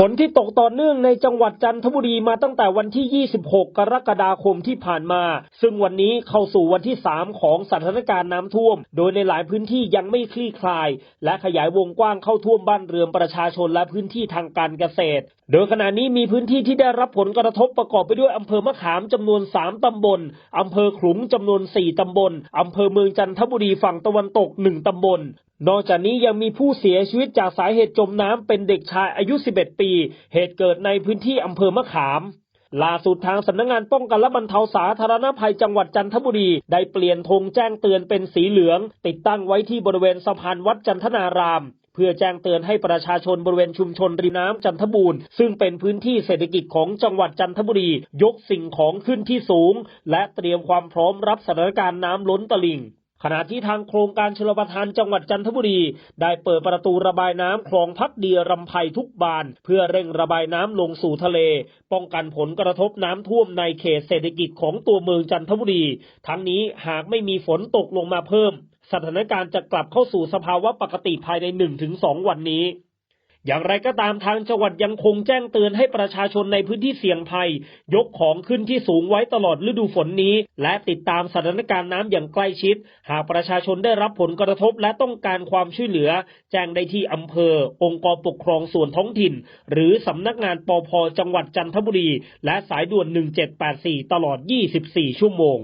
ฝนที่ตกต่อเนื่องในจังหวัดจันทบุรีมาตั้งแต่วันที่ 26 กรกฎาคมที่ผ่านมา ซึ่งวันนี้เข้าสู่วันที่ 3 ของสถานการณ์น้ำท่วม โดยในหลายพื้นที่ยังไม่คลี่คลาย และขยายวงกว้างเข้าท่วมบ้านเรือนประชาชนและพื้นที่ทางการเกษตร โดยขณะนี้มีพื้นที่ที่ได้รับผลกระทบประกอบไปด้วยอำเภอมะขามจำนวน 3 ตำบลอำเภอขลุงจำนวน 4 ตำบลอำเภอเมืองจันทบุรีฝั่งตะวันตก 1 ตำบล นอกจากนี้ยังมีผู้เสียชีวิตจากสาเหตุจมน้ำเป็นเด็กชายอายุ 11 ปี เหตุเกิดในพื้นที่อำเภอมะขาม ล่าสุดทางสำนักงานป้องกันและบรรเทาสาธารณภัยจังหวัดจันทบุรี ได้เปลี่ยนธงแจ้งเตือนเป็นสีเหลือง ติดตั้งไว้ที่บริเวณสะพานวัดจันทนาราม เพื่อแจ้งเตือนให้ประชาชนบริเวณชุมชนริมน้ำจันทบูรณ์ซึ่งเป็นพื้นที่เศรษฐกิจของจังหวัดจันทบุรี ยกสิ่งของขึ้นที่สูง และเตรียมความพร้อมรับสถานการณ์น้ำล้นตลิ่ง ขณะที่ทางโครงการชลประทานจังหวัดจันทบุรี ได้เปิดประตูระบายน้ำคลองพักดีรำไพทุกบาน เพื่อเร่งระบายน้ำลงสู่ทะเล ป้องกันผลกระทบน้ำท่วมในเขตเศรษฐกิจของตัวเมืองจันทบุรี ทั้งนี้หากไม่มีฝนตกลงมาเพิ่ม สถานการณ์จะกลับเข้าสู่สภาวะปกติภายใน 1-2 วันนี้ อย่างไรก็ตามทางจังหวัดยังคงแจ้งเตือนให้ประชาชนในพื้นที่เสี่ยงภัย ยกของขึ้นที่สูงไว้ตลอดฤดูฝนนี้ และติดตามสถานการณ์น้ำอย่างใกล้ชิด หากประชาชนได้รับผลกระทบและต้องการความช่วยเหลือ แจ้งได้ที่อำเภอ องค์กรปกครองส่วนท้องถิ่น หรือสำนักงานปพจังหวัดจันทบุรี และสายด่วน 1784 ตลอด 24 ชั่วโมง